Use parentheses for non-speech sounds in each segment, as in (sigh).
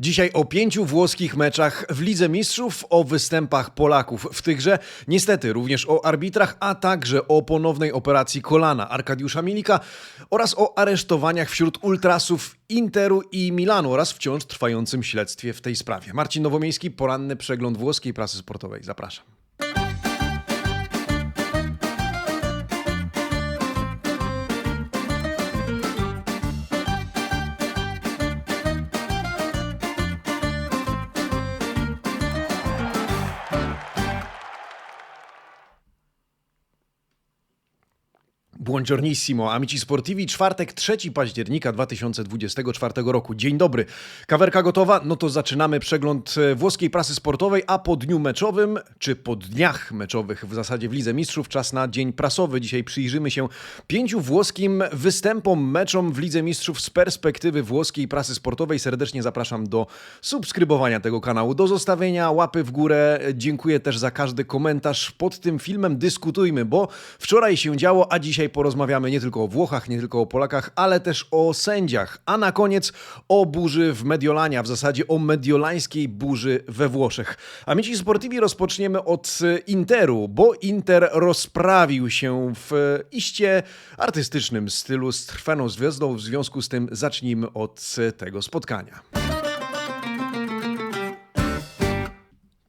Dzisiaj o pięciu włoskich meczach w Lidze Mistrzów, o występach Polaków w tych grze, niestety również o arbitrach, a także o ponownej operacji kolana Arkadiusza Milika oraz o aresztowaniach wśród ultrasów Interu i Milanu oraz wciąż trwającym śledztwie w tej sprawie. Marcin Nowomiejski, poranny przegląd włoskiej prasy sportowej. Zapraszam. Buongiornissimo, amici sportivi, czwartek 3 października 2024 roku. Dzień dobry. Kawerka gotowa? No to zaczynamy przegląd e, włoskiej prasy sportowej, a po dniu meczowym, czy po dniach meczowych w zasadzie w Lidze Mistrzów, czas na dzień prasowy. Dzisiaj przyjrzymy się pięciu włoskim występom, meczom w Lidze Mistrzów z perspektywy włoskiej prasy sportowej. Serdecznie zapraszam do subskrybowania tego kanału, do zostawienia łapy w górę. Dziękuję też za każdy komentarz pod tym filmem. Dyskutujmy, bo wczoraj się działo, a dzisiaj porozmawiamy nie tylko o Włochach, nie tylko o Polakach, ale też o sędziach. A na koniec o burzy w Mediolanie, a w zasadzie o mediolańskiej burzy we Włoszech. Amici Sportivi rozpoczniemy od Interu, bo Inter rozprawił się w iście artystycznym stylu z trwaną gwiazdą. W związku z tym zacznijmy od tego spotkania.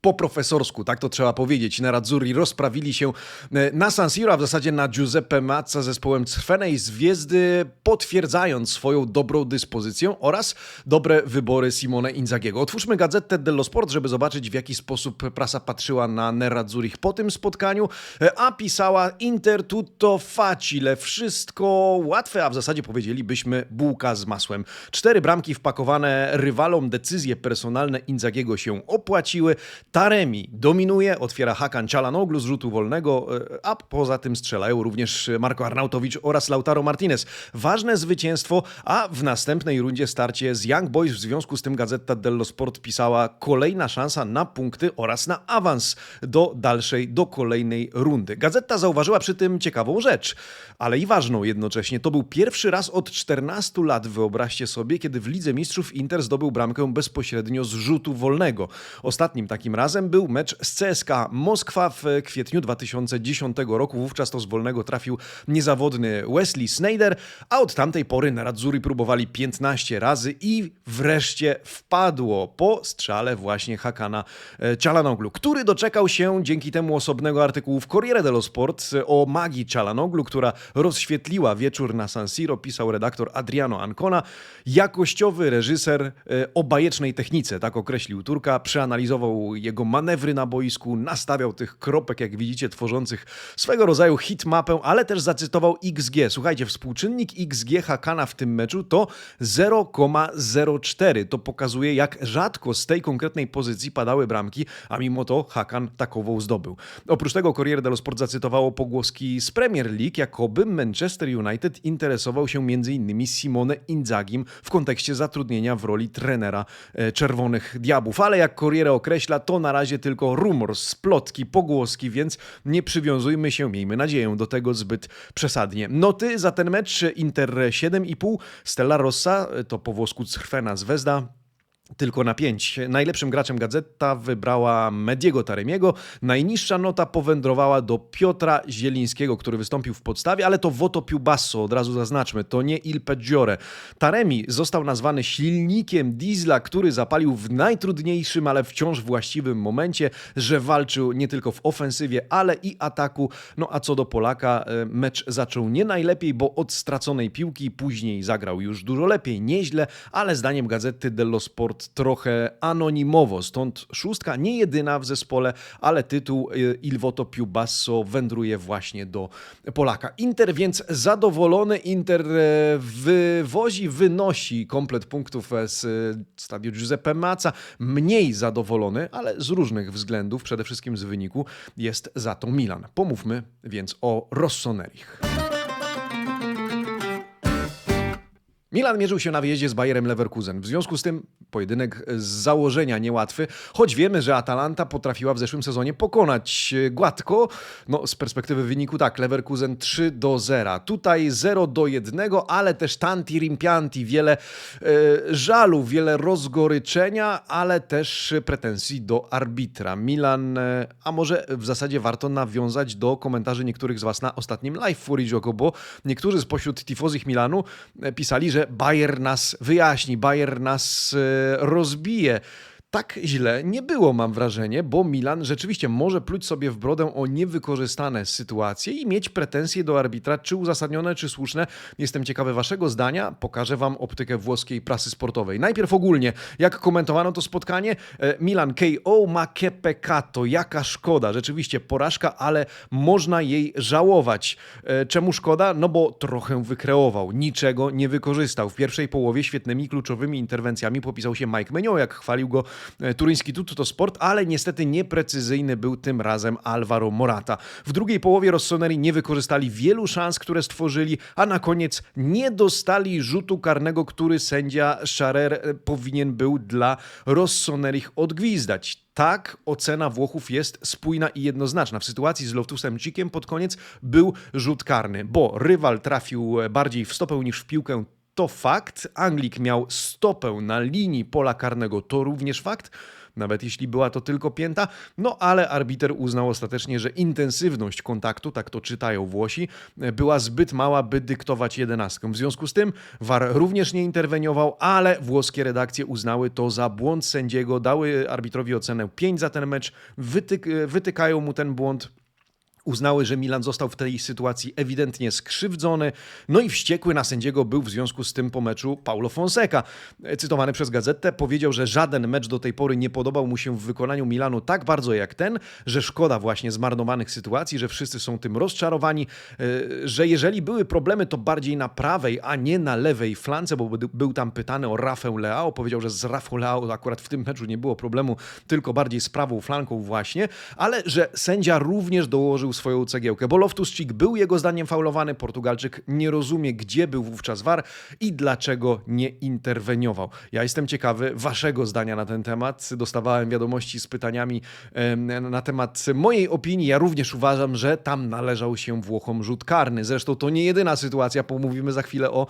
Po profesorsku, tak to trzeba powiedzieć. Nerazzurri rozprawili się e, na San Siro, a w zasadzie na Giuseppe Mazza zespołem Crwenej Zwiezdy, potwierdzając swoją dobrą dyspozycję oraz dobre wybory Simone Inzagiego. Otwórzmy Gazetę dello Sport, żeby zobaczyć w jaki sposób prasa patrzyła na Nerazzurich po tym spotkaniu, e, a pisała Inter tutto facile, wszystko łatwe, a w zasadzie powiedzielibyśmy bułka z masłem. Cztery bramki wpakowane rywalom, decyzje personalne Inzagiego się opłaciły. Taremi dominuje, otwiera Hakan Cialanoglu z rzutu wolnego, e, a poza tym strzelają również Marko Arnautowicz oraz Lautaro Martinez. Ważne zwycięstwo, a w następnej rundzie starcie z Young Boys. W związku z tym Gazeta dello Sport pisała kolejna szansa na punkty oraz na awans do dalszej, do kolejnej rundy. Gazeta zauważyła przy tym ciekawą rzecz, ale i ważną jednocześnie. To był pierwszy raz od 14 lat, wyobraźcie sobie, kiedy w Lidze Mistrzów Inter zdobył bramkę bezpośrednio z rzutu wolnego. Ostatnim takim razem był mecz z CSKA Moskwa w kwietniu 2010 roku. Wówczas to z wolnego trafił niezawodny Wesley Snyder, a od tamtej pory Nerazzurri próbowali 15 razy i wreszcie wpadło po strzale właśnie Hakana e, Cialanoglu, który doczekał się dzięki temu osobnego artykułu w Corriere dello Sport o magii Cialanoglu, która rozświetliła wieczór na San Siro, pisał redaktor Adriano Ancona. Jakościowy reżyser e, o bajecznej technice, tak określił Turka, przeanalizował jego manewry na boisku, nastawiał tych kropek, jak widzicie, tworzących swego rodzaju hitmapę, ale też zacytował XG. Słuchajcie, współczynnik XG Hakana w tym meczu to 0,04. To pokazuje, jak rzadko z tej konkretnej pozycji padały bramki, a mimo to Hakan takową zdobył. Oprócz tego Corriere dello Sport zacytowało pogłoski z Premier League, jakoby Manchester United interesował się m.in. Simone Inzagim w kontekście zatrudnienia w roli trenera e, Czerwonych Diabłów. Ale jak Corriere określa, to na razie tylko rumor, splotki, pogłoski, więc nie przywiązujmy się, miejmy nadzieję, do tego zbyt przesadnie. Noty za ten mecz Inter 7,5, Stella Rossa to po włosku Crvena Zvezda tylko na 5. Najlepszym graczem Gazeta wybrała Mediego Taremiego. Najniższa nota powędrowała do Piotra Zielińskiego, który wystąpił w podstawie, ale to Voto più basso, od razu zaznaczmy, to nie Il Peggiore. Taremi został nazwany silnikiem diesla, który zapalił w najtrudniejszym, ale wciąż właściwym momencie, że walczył nie tylko w ofensywie, ale i ataku. No a co do Polaka, e, mecz zaczął nie najlepiej, bo od straconej piłki później zagrał już dużo lepiej, nieźle, ale zdaniem Gazety dello Sport trochę anonimowo, stąd szóstka nie jedyna w zespole, ale tytuł y, Il Voto più basso wędruje właśnie do Polaka. Inter więc zadowolony, Inter e, wywozi, wynosi komplet punktów e, z e, stadionu Giuseppe Mazza, mniej zadowolony, ale z różnych względów, przede wszystkim z wyniku, jest za to Milan. Pomówmy więc o Rossonerich. Milan mierzył się na wyjeździe z Bayerem Leverkusen. W związku z tym pojedynek z założenia niełatwy, choć wiemy, że Atalanta potrafiła w zeszłym sezonie pokonać e, gładko. No, z perspektywy wyniku tak, Leverkusen 3 do 0. Tutaj 0 do 1, ale też tanti rimpianti, wiele e, żalu, wiele rozgoryczenia, ale też pretensji do arbitra. Milan, e, a może w zasadzie warto nawiązać do komentarzy niektórych z Was na ostatnim live Fury Gioco, bo niektórzy spośród tifozich Milanu e, pisali, że Bayer nas wyjaśni, Bayer nas e, rozbije. Tak źle nie było, mam wrażenie, bo Milan rzeczywiście może pluć sobie w brodę o niewykorzystane sytuacje i mieć pretensje do arbitra, czy uzasadnione, czy słuszne. Jestem ciekawy Waszego zdania. Pokażę Wam optykę włoskiej prasy sportowej. Najpierw ogólnie, jak komentowano to spotkanie, e, Milan KO ma che peccato. Jaka szkoda. Rzeczywiście porażka, ale można jej żałować. E, Czemu szkoda? No bo trochę wykreował. Niczego nie wykorzystał. W pierwszej połowie świetnymi, kluczowymi interwencjami popisał się Mike Menio, jak chwalił go e, turyński Tutto Sport, ale niestety nieprecyzyjny był tym razem Alvaro Morata. W drugiej połowie Rossoneri nie wykorzystali wielu szans, które stworzyli, a na koniec nie dostali rzutu karnego, który sędzia Scharer e, powinien był dla Rossonerich odgwizdać. Tak, ocena Włochów jest spójna i jednoznaczna. W sytuacji z Loftusem Cikiem pod koniec był rzut karny, bo rywal trafił e, bardziej w stopę niż w piłkę. To fakt. Anglik miał stopę na linii pola karnego. To również fakt nawet jeśli była to tylko pięta. No ale arbiter uznał ostatecznie, że intensywność kontaktu, tak to czytają Włosi, była zbyt mała, by dyktować jedenastkę. W związku z tym VAR również nie interweniował, ale włoskie redakcje uznały to za błąd sędziego, dały arbitrowi ocenę 5 za ten mecz, wytyk wytykają mu ten błąd uznały, że Milan został w tej sytuacji ewidentnie skrzywdzony, no i wściekły na sędziego był w związku z tym po meczu Paulo Fonseca. Cytowany przez gazetę powiedział, że żaden mecz do tej pory nie podobał mu się w wykonaniu Milanu tak bardzo jak ten, że szkoda właśnie zmarnowanych sytuacji, że wszyscy są tym rozczarowani, e, że jeżeli były problemy, to bardziej na prawej, a nie na lewej flance, bo był tam pytany o Rafę Leao, powiedział, że z Rafą Leao akurat w tym meczu nie było problemu, tylko bardziej z prawą flanką właśnie, ale że sędzia również dołożył swoją cegiełkę, bo Loftus-Cheek był jego zdaniem faulowany, Portugalczyk nie rozumie, gdzie był wówczas VAR i dlaczego nie interweniował. Ja jestem ciekawy waszego zdania na ten temat. Dostawałem wiadomości z pytaniami na temat mojej opinii. Ja również uważam, że tam należał się Włochom rzut karny. Zresztą to nie jedyna sytuacja, pomówimy za chwilę o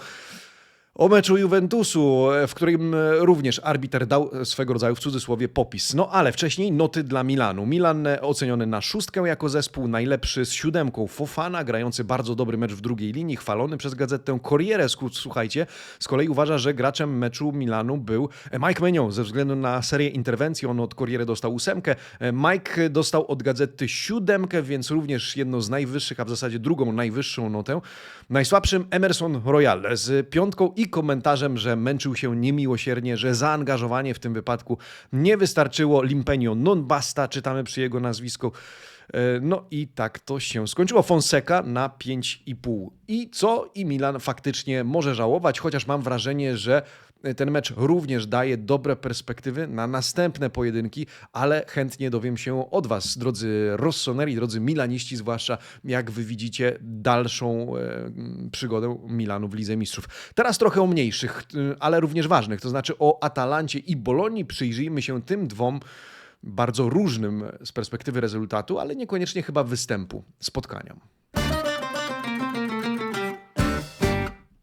o meczu Juventusu, w którym również arbiter dał swego rodzaju w cudzysłowie popis. No ale wcześniej noty dla Milanu. Milan oceniony na szóstkę jako zespół, najlepszy z siódemką Fofana, grający bardzo dobry mecz w drugiej linii, chwalony przez gazetę Corriere. Słuchajcie, z kolei uważa, że graczem meczu Milanu był Mike Menion ze względu na serię interwencji. On od Corriere dostał ósemkę. Mike dostał od gazety siódemkę, więc również jedno z najwyższych, a w zasadzie drugą najwyższą notę. Najsłabszym Emerson Royal z piątką i komentarzem, że męczył się niemiłosiernie, że zaangażowanie w tym wypadku nie wystarczyło. Limpenio non basta, czytamy przy jego nazwisku. E, No i tak to się skończyło. Fonseca na 5,5. I co? I Milan faktycznie może żałować, chociaż mam wrażenie, że ten mecz również daje dobre perspektywy na następne pojedynki, ale chętnie dowiem się od Was, drodzy Rossoneri, drodzy Milaniści, zwłaszcza jak Wy widzicie dalszą e, przygodę Milanu w Lidze Mistrzów. Teraz trochę o mniejszych, y, ale również ważnych, to znaczy o Atalancie i Bolonii. Przyjrzyjmy się tym dwom bardzo różnym z perspektywy rezultatu, ale niekoniecznie chyba występu spotkaniom.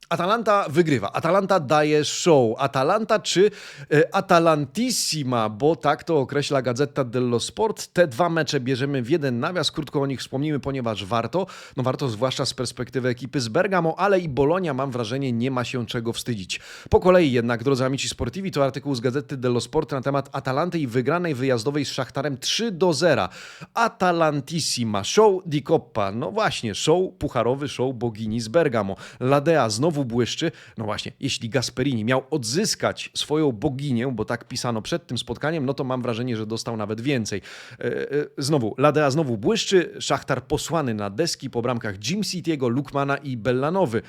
Atalanta wygrywa. Atalanta daje show. Atalanta czy e, Atalantissima, bo tak to określa Gazeta dello Sport. Te dwa mecze bierzemy w jeden nawias. Krótko o nich wspomnimy, ponieważ warto. No warto zwłaszcza z perspektywy ekipy z Bergamo, ale i Bolonia, mam wrażenie, nie ma się czego wstydzić. Po kolei jednak, drodzy amici sportivi, to artykuł z Gazety dello Sport na temat Atalanty i wygranej wyjazdowej z Szachtarem 3 do 0. Atalantissima, show di Coppa. No właśnie, show pucharowy, show bogini z Bergamo. Ladea znowu błyszczy. No właśnie, jeśli Gasperini miał odzyskać swoją boginię, bo tak pisano przed tym spotkaniem, no to mam wrażenie, że dostał nawet więcej. E, e, Znowu, Ladea znowu błyszczy, Szachtar posłany na deski po bramkach Jim City'ego, Lukmana i Bellanowy.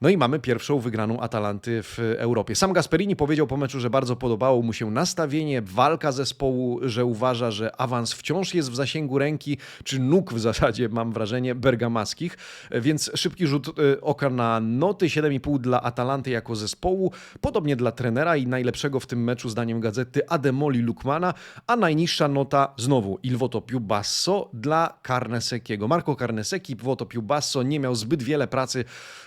No i mamy pierwszą wygraną Atalanty w Europie. Sam Gasperini powiedział po meczu, że bardzo podobało mu się nastawienie, walka zespołu, że uważa, że awans wciąż jest w zasięgu ręki, czy nóg w zasadzie, mam wrażenie, bergamaskich. Więc szybki rzut y, oka na noty, 7,5 dla Atalanty jako zespołu, podobnie dla trenera i najlepszego w tym meczu, zdaniem gazety, Ademoli Lukmana, a najniższa nota znowu Il Voto Più Basso dla Carnesekiego. Marco Carnesecchi w Voto Più Basso nie miał zbyt wiele pracy,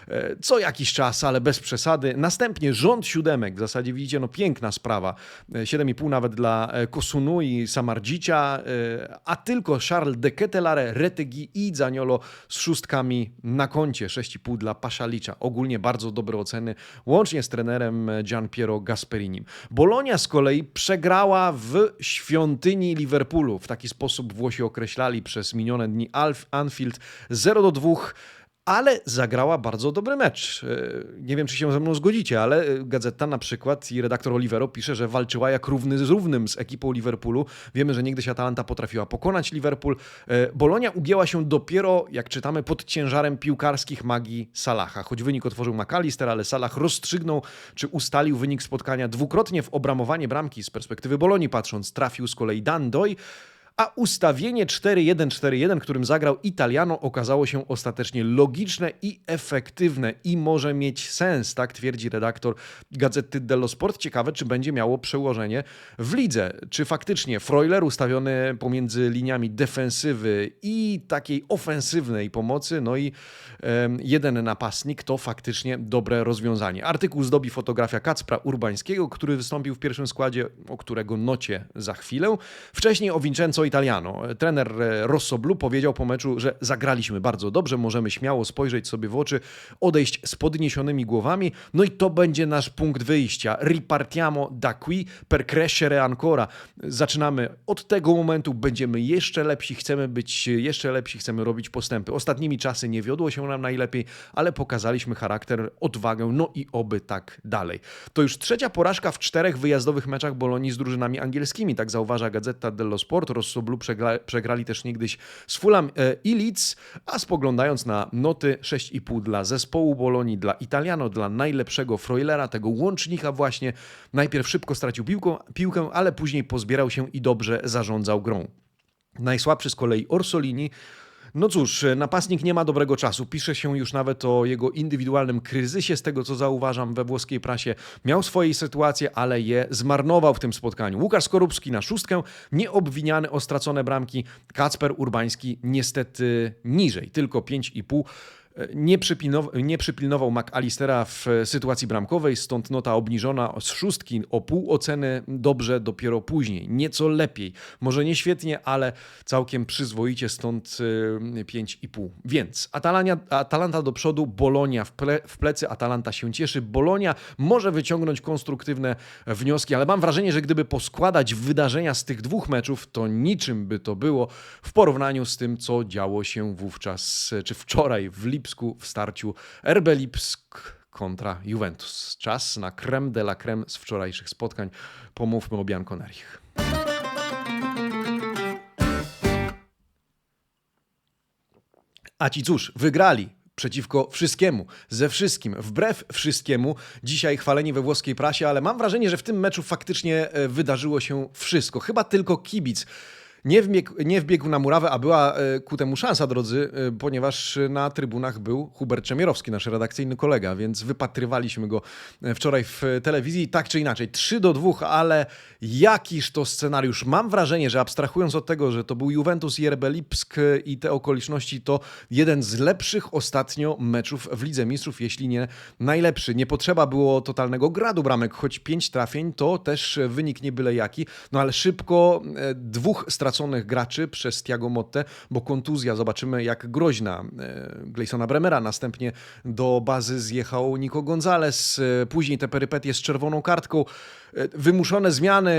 e, co jakiś czas, ale bez przesady. Następnie rząd siódemek, w zasadzie widzicie, no piękna sprawa. E, 7,5 nawet dla e, Kosunu i Samardzicia, e, a tylko Charles de Ketelare, Retegi i Zaniolo z szóstkami na koncie. 6,5 dla Paszalicza. Ogólnie bardzo dobre oceny, łącznie z trenerem Gian Piero Gasperinim. Bolonia z kolei przegrała w świątyni Liverpoolu. W taki sposób Włosi określali przez minione dni Alf Anfield 0 do 2 ale zagrała bardzo dobry mecz. E, Nie wiem, czy się ze mną zgodzicie, ale e, gazeta na przykład i redaktor Olivero pisze, że walczyła jak równy z równym z ekipą Liverpoolu. Wiemy, że niegdyś Atalanta potrafiła pokonać Liverpool. E, Bolonia ugięła się dopiero, jak czytamy, pod ciężarem piłkarskich magii Salaha. Choć wynik otworzył McAllister, ale Salah rozstrzygnął, czy ustalił wynik spotkania dwukrotnie w obramowanie bramki z perspektywy Bolonii patrząc. Trafił z kolei Dan Doy, a ustawienie 4-1-4-1, którym zagrał Italiano, okazało się ostatecznie logiczne i efektywne i może mieć sens, tak twierdzi redaktor Gazety dello Sport. Ciekawe, czy będzie miało przełożenie w lidze. Czy faktycznie Freuler ustawiony pomiędzy liniami defensywy i takiej ofensywnej pomocy, no i em, jeden napastnik, to faktycznie dobre rozwiązanie. Artykuł zdobi fotografia Kacpra Urbańskiego, który wystąpił w pierwszym składzie, o którego nocie za chwilę. Wcześniej o Vincenzo Italiano. Trener e, Rossoblu powiedział po meczu, że zagraliśmy bardzo dobrze, możemy śmiało spojrzeć sobie w oczy, odejść z podniesionymi głowami, no i to będzie nasz punkt wyjścia. Ripartiamo da qui per crescere ancora. Zaczynamy od tego momentu, będziemy jeszcze lepsi, chcemy być jeszcze lepsi, chcemy robić postępy. Ostatnimi czasy nie wiodło się nam najlepiej, ale pokazaliśmy charakter, odwagę, no i oby tak dalej. To już trzecia porażka w czterech wyjazdowych meczach Bolonii z drużynami angielskimi, tak zauważa Gazeta dello Sport. Rossoblu przegra, przegrali też niegdyś z Fulham e, i Leeds, a spoglądając na noty 6,5 dla zespołu Bolonii, dla Italiano, dla najlepszego Freulera, tego łącznika właśnie, najpierw szybko stracił piłkę, piłkę, ale później pozbierał się i dobrze zarządzał grą. Najsłabszy z kolei Orsolini. No cóż, napastnik nie ma dobrego czasu. Pisze się już nawet o jego indywidualnym kryzysie, z tego co zauważam we włoskiej prasie. Miał swoje sytuacje, ale je zmarnował w tym spotkaniu. Łukasz Skorupski na szóstkę, nieobwiniany o stracone bramki. Kacper Urbański niestety niżej, tylko 5,5 nie, przypilnow- nie przypilnował McAllistera w sytuacji bramkowej, stąd nota obniżona z szóstki o pół oceny dobrze dopiero później. Nieco lepiej. Może nie świetnie, ale całkiem przyzwoicie, stąd y, 5,5. Więc Atalania, Atalanta do przodu, Bolonia w, ple, w plecy, Atalanta się cieszy. Bolonia może wyciągnąć konstruktywne wnioski, ale mam wrażenie, że gdyby poskładać wydarzenia z tych dwóch meczów, to niczym by to było w porównaniu z tym, co działo się wówczas, czy wczoraj w Lipsku w starciu RB Lipsk kontra Juventus. Czas na creme de la creme z wczorajszych spotkań. Pomówmy o Bianconerich. A ci cóż, wygrali przeciwko wszystkiemu, ze wszystkim, wbrew wszystkiemu. Dzisiaj chwaleni we włoskiej prasie, ale mam wrażenie, że w tym meczu faktycznie e, wydarzyło się wszystko. Chyba tylko kibic nie wbiegł, nie wbiegł na murawę, a była e, ku temu szansa, drodzy, e, ponieważ na trybunach był Hubert Czemierowski, nasz redakcyjny kolega, więc wypatrywaliśmy go e, wczoraj w telewizji, tak czy inaczej. 3 do 2, ale jakiż to scenariusz. Mam wrażenie, że abstrahując od tego, że to był Juventus i RB Lipsk i te okoliczności, to jeden z lepszych ostatnio meczów w Lidze Mistrzów, jeśli nie najlepszy. Nie potrzeba było totalnego gradu bramek, choć 5 trafień to też wynik nie byle jaki, no ale szybko dwóch straconych graczy przez Tiago Motte, bo kontuzja, zobaczymy jak groźna e, Gleisona Bremera, następnie do bazy zjechał Nico Gonzalez, e, później te perypetie z czerwoną kartką, e, wymuszone zmiany,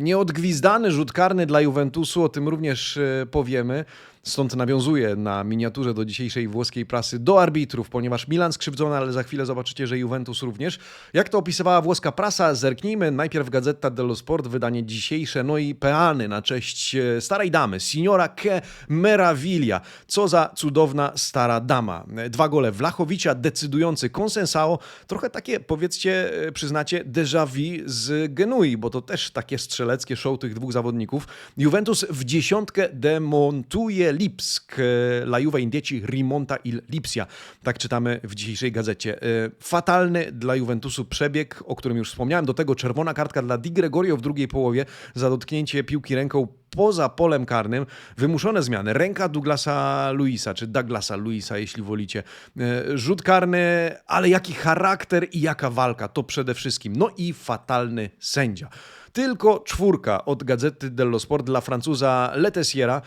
nieodgwizdany rzut karny dla Juventusu, o tym również powiemy. Stąd nawiązuje na miniaturze do dzisiejszej włoskiej prasy do arbitrów, ponieważ Milan skrzywdzony, ale za chwilę zobaczycie, że Juventus również. Jak to opisywała włoska prasa? Zerknijmy najpierw Gazeta dello Sport, wydanie dzisiejsze, no i peany na cześć e, starej damy, signora che meraviglia. Co za cudowna stara dama. Dwa gole Wlachowicza, decydujący Consensao. Trochę takie, powiedzcie, e, przyznacie, déjà vu z Genui, bo to też takie strzeleckie show tych dwóch zawodników. Juventus w dziesiątkę demontuje Lipsk. E, La Juve Indieci rimonta il Lipsia. Tak czytamy w dzisiejszej gazecie. E, Fatalny dla Juventusu przebieg, o którym już wspomniałem. Do tego czerwona kartka dla Di Gregorio w drugiej połowie za dotknięcie piłki ręką poza polem karnym. Wymuszone zmiany. Ręka Douglasa Luisa, czy Douglasa Luisa, jeśli wolicie. E, Rzut karny, ale jaki charakter i jaka walka. To przede wszystkim. No i fatalny sędzia. Tylko czwórka od Gazety dello Sport dla Francuza Letesiera.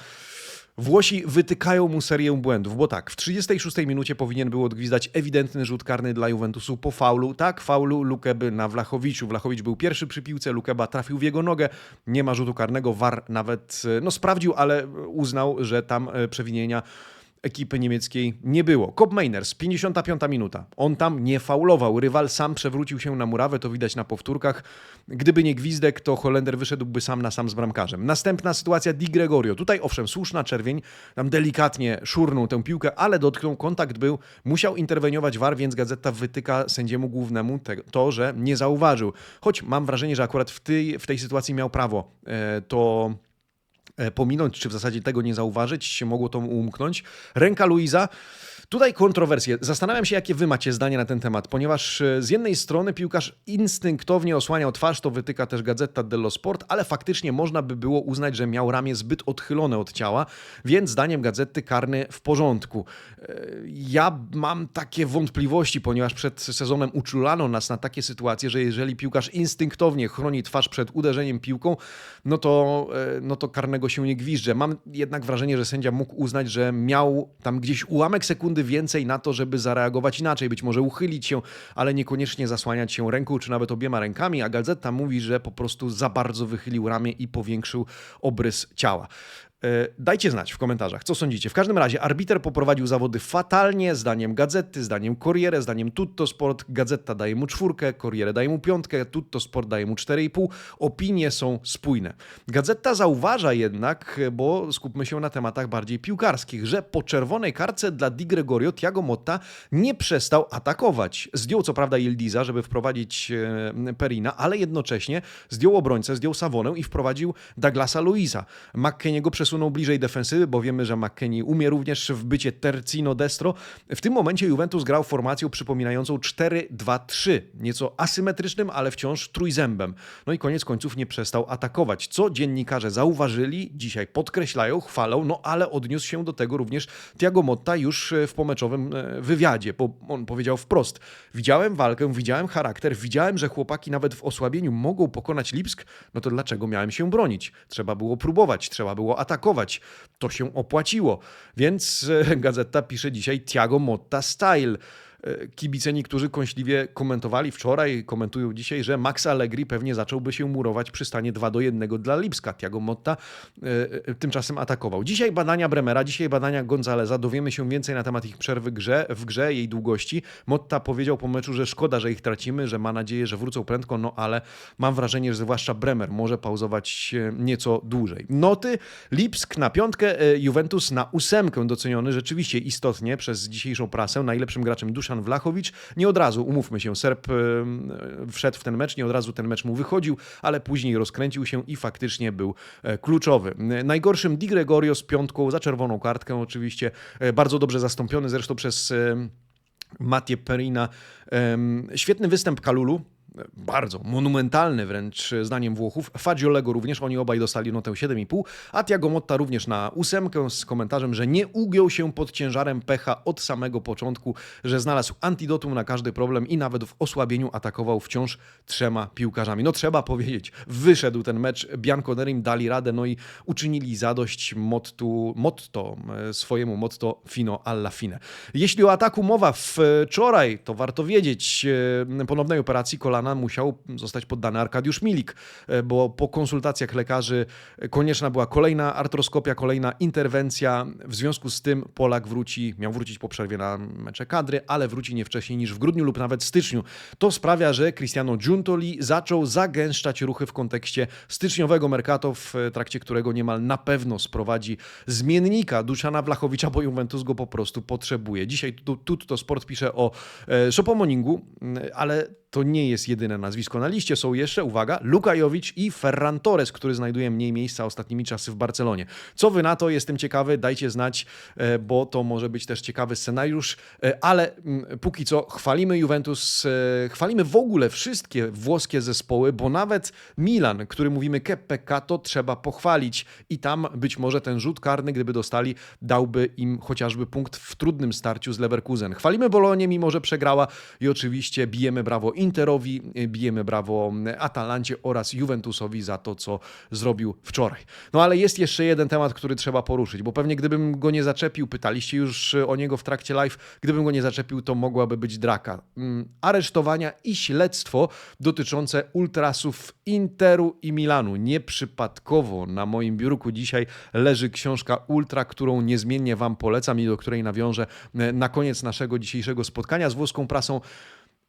Włosi wytykają mu serię błędów, bo tak, w 36 minucie powinien był odgwizdać ewidentny rzut karny dla Juventusu po faulu. Tak, faulu Lukeby na Wlachowiczu. Wlachowicz był pierwszy przy piłce, Lukeba trafił w jego nogę. Nie ma rzutu karnego, VAR nawet no, sprawdził, ale uznał, że tam e, przewinienia ekipy niemieckiej nie było. Kob Meiners, 55 minuta. On tam nie faulował. Rywal sam przewrócił się na murawę, to widać na powtórkach. Gdyby nie gwizdek, to Holender wyszedłby sam na sam z bramkarzem. Następna sytuacja Di Gregorio. Tutaj owszem, słuszna czerwień, tam delikatnie szurnął tę piłkę, ale dotknął, kontakt był, musiał interweniować VAR, więc gazeta wytyka sędziemu głównemu te, to, że nie zauważył. Choć mam wrażenie, że akurat w tej, w tej sytuacji miał prawo e, to pominąć, czy w zasadzie tego nie zauważyć, mogło to umknąć. Ręka Luiza. Tutaj kontrowersje. Zastanawiam się, jakie wy macie zdanie na ten temat, ponieważ e, z jednej strony piłkarz instynktownie osłaniał twarz, to wytyka też Gazeta dello Sport, ale faktycznie można by było uznać, że miał ramię zbyt odchylone od ciała, więc zdaniem Gazety karny w porządku. E, Ja mam takie wątpliwości, ponieważ przed sezonem uczulano nas na takie sytuacje, że jeżeli piłkarz instynktownie chroni twarz przed uderzeniem piłką, no to, e, no to karnego się nie gwizdże. Mam jednak wrażenie, że sędzia mógł uznać, że miał tam gdzieś ułamek sekundy więcej na to, żeby zareagować inaczej, być może uchylić się, ale niekoniecznie zasłaniać się ręką czy nawet obiema rękami, a Gazeta mówi, że po prostu za bardzo wychylił ramię i powiększył obrys ciała. E, Dajcie znać w komentarzach, co sądzicie. W każdym razie arbiter poprowadził zawody fatalnie, zdaniem Gazety, zdaniem Corriere, zdaniem Tutto Sport. Gazeta daje mu czwórkę, Corriere daje mu piątkę, Tutto Sport daje mu 4,5. Opinie są spójne. Gazeta zauważa jednak, bo skupmy się na tematach bardziej piłkarskich, że po czerwonej karce dla Di Gregorio Thiago Motta nie przestał atakować. Zdjął co prawda Ildiza, żeby wprowadzić e, Perina, ale jednocześnie zdjął obrońcę, zdjął Savonę i wprowadził Douglasa Luisa. McKenniego przesunął bliżej defensywy, bo wiemy, że McKennie umie również w bycie tercino destro. W tym momencie Juventus grał formacją przypominającą 4-2-3, nieco asymetrycznym, ale wciąż trójzębem. No i koniec końców nie przestał atakować, co dziennikarze zauważyli, dzisiaj podkreślają, chwalą, no ale odniósł się do tego również Thiago Motta już w pomeczowym e, wywiadzie, bo on powiedział wprost, widziałem walkę, widziałem charakter, widziałem, że chłopaki nawet w osłabieniu mogą pokonać Lipsk, no to dlaczego miałem się bronić? Trzeba było próbować, trzeba było atakować. To się opłaciło. Więc e, (laughs) gazeta pisze dzisiaj Thiago Motta style. Kibice niektórzy kąśliwie komentowali wczoraj, komentują dzisiaj, że Max Allegri pewnie zacząłby się murować przy stanie 2 do 1 dla Lipska. Thiago Motta e, e, tymczasem atakował. Dzisiaj badania Bremera, dzisiaj badania Gonzaleza. Dowiemy się więcej na temat ich przerwy grze, w grze, jej długości. Motta powiedział po meczu, że szkoda, że ich tracimy, że ma nadzieję, że wrócą prędko, no ale mam wrażenie, że zwłaszcza Bremer może pauzować nieco dłużej. Noty Lipsk na piątkę, e, Juventus na ósemkę doceniony rzeczywiście istotnie przez dzisiejszą prasę. Najlepszym graczem Duszan Wlachowicz. Nie od razu, umówmy się, Serb wszedł w ten mecz, nie od razu ten mecz mu wychodził, ale później rozkręcił się i faktycznie był e, kluczowy. Najgorszym Di Gregorio z piątką za czerwoną kartkę oczywiście, e, bardzo dobrze zastąpiony zresztą przez Mattie Perina. Świetny występ Kalulu. Bardzo monumentalny wręcz zdaniem Włochów. Fagiolego również, oni obaj dostali notę 7,5, a Tiago Motta również na ósemkę z komentarzem, że nie ugiął się pod ciężarem pecha od samego początku, że znalazł antidotum na każdy problem i nawet w osłabieniu atakował wciąż trzema piłkarzami. No trzeba powiedzieć, wyszedł ten mecz, Bianconerim dali radę, no i uczynili zadość mottu, motto, e, swojemu motto fino alla fine. Jeśli o ataku mowa wczoraj, to warto wiedzieć, e, ponownej operacji kolana Musiał zostać poddany Arkadiusz Milik, e, bo po konsultacjach lekarzy konieczna była kolejna artroskopia, kolejna interwencja. W związku z tym Polak wróci, miał wrócić po przerwie na mecze kadry, ale wróci nie wcześniej niż w grudniu lub nawet styczniu. To sprawia, że Cristiano Giuntoli zaczął zagęszczać ruchy w kontekście styczniowego mercato, w trakcie którego niemal na pewno sprowadzi zmiennika Duszana Wlachowicza, bo Juventus go po prostu potrzebuje. Dzisiaj Tutto Sport pisze o e, Szopomoningu, ale to nie jest jedyne nazwisko na liście. Są jeszcze, uwaga, Lukajowicz i Ferran Torres, który znajduje mniej miejsca ostatnimi czasy w Barcelonie. Co wy na to? Jestem ciekawy, dajcie znać, e, bo to może być też ciekawy scenariusz, e, ale mm, póki co chwalimy Juventus, e, chwalimy w ogóle wszystkie włoskie zespoły, bo nawet Milan, który mówimy KPK, to trzeba pochwalić i tam być może ten rzut karny, gdyby dostali, dałby im chociażby punkt w trudnym starciu z Leverkusen. Chwalimy Bolonię, mimo że przegrała i oczywiście bijemy brawo Interowi, bijemy brawo Atalancie oraz Juventusowi za to, co zrobił wczoraj. No ale jest jeszcze jeden temat, który trzeba poruszyć, bo pewnie gdybym go nie zaczepił, pytaliście już o niego w trakcie live, gdybym go nie zaczepił, to mogłaby być draka. Mm, aresztowania i śledztwo dotyczące ultrasów Interu i Milanu. Nieprzypadkowo na moim biurku dzisiaj leży książka Ultra, którą niezmiennie Wam polecam i do której nawiążę na koniec naszego dzisiejszego spotkania z włoską prasą.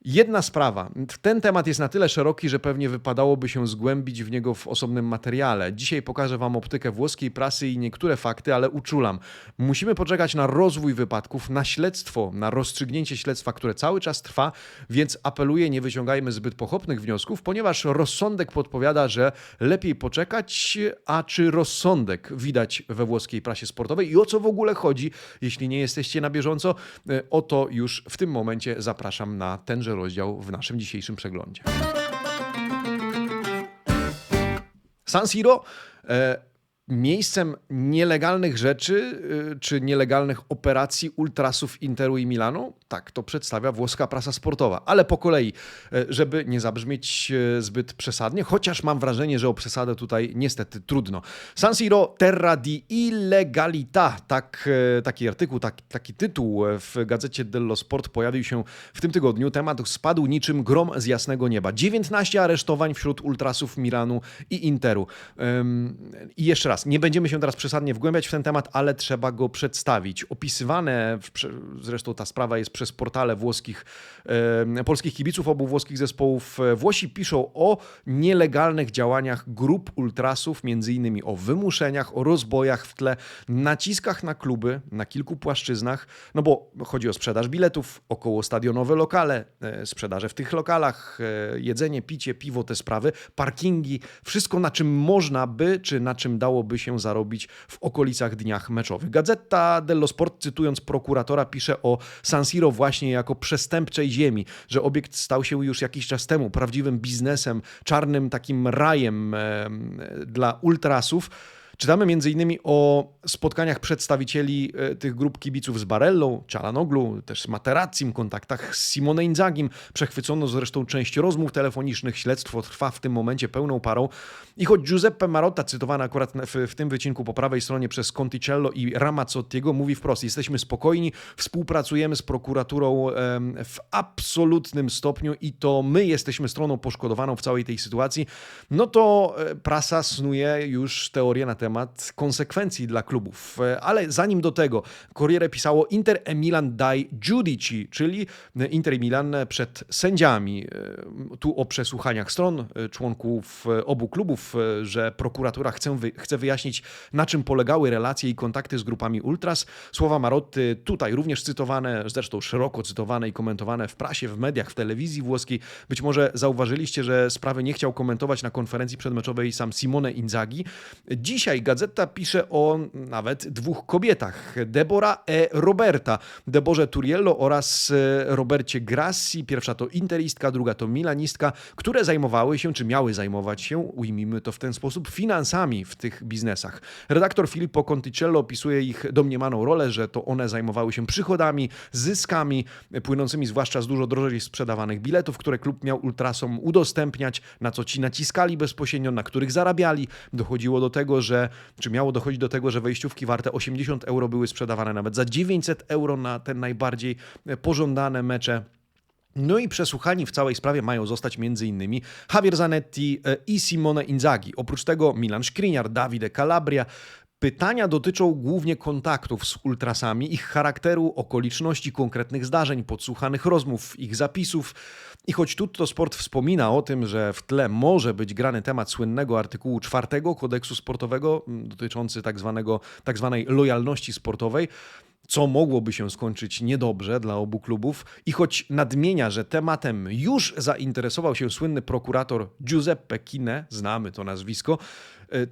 Jedna sprawa. Ten temat jest na tyle szeroki, że pewnie wypadałoby się zgłębić w niego w osobnym materiale. Dzisiaj pokażę Wam optykę włoskiej prasy i niektóre fakty, ale uczulam. Musimy poczekać na rozwój wypadków, na śledztwo, na rozstrzygnięcie śledztwa, które cały czas trwa, więc apeluję, nie wyciągajmy zbyt pochopnych wniosków, ponieważ rozsądek podpowiada, że lepiej poczekać, a czy rozsądek widać we włoskiej prasie sportowej i o co w ogóle chodzi, jeśli nie jesteście na bieżąco, e, o to już w tym momencie zapraszam na tenże rozdział w naszym dzisiejszym przeglądzie. San Siro e, miejscem nielegalnych rzeczy e, czy nielegalnych operacji ultrasów Interu i Milanu? Tak, to przedstawia włoska prasa sportowa, ale po kolei, e, żeby nie zabrzmieć zbyt przesadnie, chociaż mam wrażenie, że o przesadę tutaj niestety trudno. San Siro Terra di Illegalità, tak, taki artykuł, tak, taki tytuł w gazecie dello Sport pojawił się w tym tygodniu. Temat spadł niczym grom z jasnego nieba. 19 aresztowań wśród ultrasów Milanu i Interu. I jeszcze raz, nie będziemy się teraz przesadnie wgłębiać w ten temat, ale trzeba go przedstawić. Opisywane, zresztą ta sprawa jest przez portale włoskich, polskich kibiców obu włoskich zespołów. Włosi piszą o nielegalnych działaniach grup ultrasów, między innymi o wymuszeniach, o rozbojach w tle, naciskach na kluby na kilku płaszczyznach, no bo chodzi o sprzedaż biletów, około stadionowe lokale, e, sprzedaże w tych lokalach, e, jedzenie, picie, piwo, te sprawy, parkingi, wszystko na czym można by, czy na czym dałoby się zarobić w okolicach dniach meczowych. Gazeta dello Sport, cytując prokuratora, pisze o San Siro właśnie jako przestępczej ziemi, że obiekt stał się już jakiś czas temu prawdziwym biznesem, czarnym takim rajem dla ultrasów. Czytamy m.in. o spotkaniach przedstawicieli e, tych grup kibiców z Barellą, Cialanoglu, też z Materazzim, kontaktach z Simone Inzagim. Przechwycono zresztą część rozmów telefonicznych. Śledztwo trwa w tym momencie pełną parą. I choć Giuseppe Marotta, cytowany akurat w, w tym wycinku po prawej stronie przez Conticello i Ramazzottiego, mówi wprost, jesteśmy spokojni, współpracujemy z prokuraturą w absolutnym stopniu i to my jesteśmy stroną poszkodowaną w całej tej sytuacji, no to e, prasa snuje już teorię na temat konsekwencji dla klubów. E, ale zanim do tego, Corriere pisało Inter e Milan dai giudici, czyli Inter i Milan przed sędziami. Tu o przesłuchaniach stron członków obu klubów E, że prokuratura chce, wy, chce wyjaśnić, na czym polegały relacje i kontakty z grupami ultras. Słowa Marotty tutaj również cytowane, zresztą szeroko cytowane i komentowane w prasie, w mediach, w telewizji włoskiej. Być może zauważyliście, że sprawy nie chciał komentować na konferencji przedmeczowej sam Simone Inzaghi. Dzisiaj gazeta pisze o nawet dwóch kobietach, Debora e Roberta, Deborze Turiello oraz e, Robercie Grassi. Pierwsza to interistka, druga to milanistka, które zajmowały się, czy miały zajmować się, ujmijmy to w ten sposób, finansami w tych biznesach. Redaktor Filippo Conticello opisuje ich domniemaną rolę, że to one zajmowały się przychodami, zyskami płynącymi zwłaszcza z dużo drożej sprzedawanych biletów, które klub miał ultrasom udostępniać, na co ci naciskali bezpośrednio, na których zarabiali. Dochodziło do tego, że, czy miało dochodzić do tego, że wejściówki warte 80 euro były sprzedawane nawet za 900 euro na te najbardziej pożądane mecze No i przesłuchani w całej sprawie mają zostać m.in. Javier Zanetti e, i Simone Inzaghi. Oprócz tego Milan Skriniar, Davide Calabria. Pytania dotyczą głównie kontaktów z ultrasami, ich charakteru, okoliczności konkretnych zdarzeń, podsłuchanych rozmów, ich zapisów. I choć Tutto Sport wspomina o tym, że w tle może być grany temat słynnego artykułu czwartego kodeksu sportowego m, dotyczący tak, zwanego, tak lojalności sportowej, co mogłoby się skończyć niedobrze dla obu klubów. I choć nadmienia, że tematem już zainteresował się słynny prokurator Giuseppe Kine, znamy to nazwisko,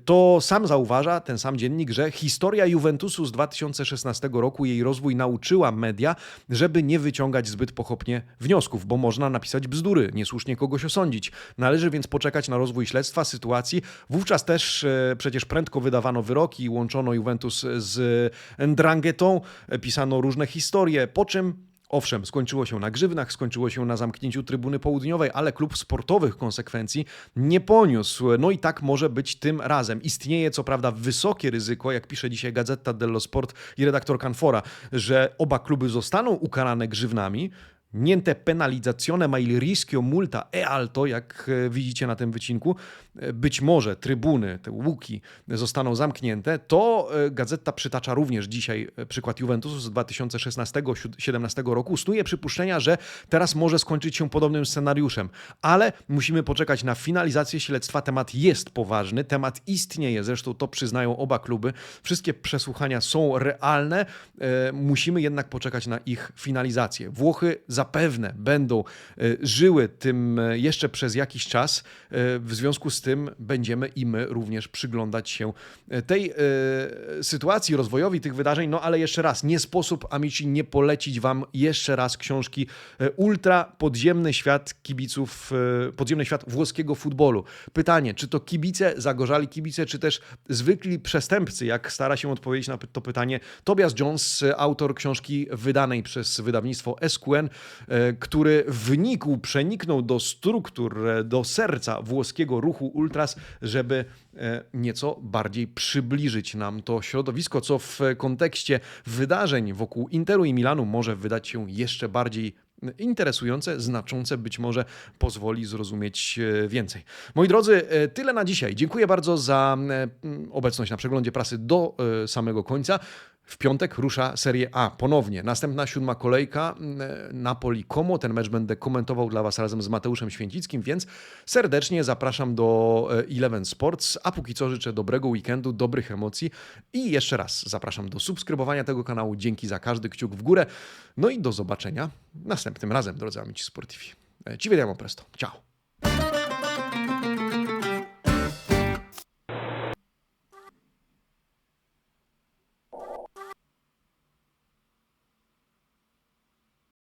to sam zauważa, ten sam dziennik, że historia Juventusu z 2016 roku, jej rozwój nauczyła media, żeby nie wyciągać zbyt pochopnie wniosków, bo można napisać bzdury, niesłusznie kogoś osądzić. Należy więc poczekać na rozwój śledztwa, sytuacji. Wówczas też e, przecież prędko wydawano wyroki, łączono Juventus z Ndrangetą, e, pisano różne historie, po czym Owszem, skończyło się na grzywnach, skończyło się na zamknięciu trybuny południowej, ale klub sportowych konsekwencji nie poniósł. No i tak może być tym razem. Istnieje co prawda wysokie ryzyko, jak pisze dzisiaj Gazeta dello Sport i redaktor Canfora, że oba kluby zostaną ukarane grzywnami, Niente penalizzazione ma il rischio multa e alto, jak e, widzicie na tym wycinku. Być może trybuny, te łuki zostaną zamknięte. To e, gazeta przytacza również dzisiaj e, przykład Juventusu z 2016-17 roku. Snuje przypuszczenia, że teraz może skończyć się podobnym scenariuszem, ale musimy poczekać na finalizację śledztwa. Temat jest poważny, temat istnieje, zresztą to przyznają oba kluby. Wszystkie przesłuchania są realne, e, musimy jednak poczekać na ich finalizację. Włochy zapewne będą żyły tym jeszcze przez jakiś czas. W związku z tym będziemy i my również przyglądać się e, tej e, sytuacji, rozwojowi tych wydarzeń. No ale jeszcze raz, nie sposób, amici, nie polecić wam jeszcze raz książki e, Ultra Podziemny Świat kibiców, e, podziemny świat włoskiego futbolu. Pytanie, czy to kibice, zagorzali kibice, czy też zwykli przestępcy, jak stara się odpowiedzieć na to pytanie Tobias Jones, autor książki wydanej przez wydawnictwo SQN, e, który wnikł, przeniknął do struktur, do serca włoskiego ruchu ultras, żeby e, nieco bardziej przybliżyć nam to środowisko, co w kontekście wydarzeń wokół Interu i Milanu może wydać się jeszcze bardziej interesujące, znaczące, być może pozwoli zrozumieć e, więcej. Moi drodzy, e, tyle na dzisiaj. Dziękuję bardzo za obecność na przeglądzie prasy do samego końca. W piątek rusza Serie A ponownie. Następna siódma kolejka m, Napoli Como. Ten mecz będę komentował dla Was razem z Mateuszem Święcickim, więc serdecznie zapraszam do e, Eleven Sports. A póki co życzę dobrego weekendu, dobrych emocji i jeszcze raz zapraszam do subskrybowania tego kanału. Dzięki za każdy kciuk w górę. No i do zobaczenia następnym razem, drodzy amici sportivi. E, Ci vediamo presto. Ciao.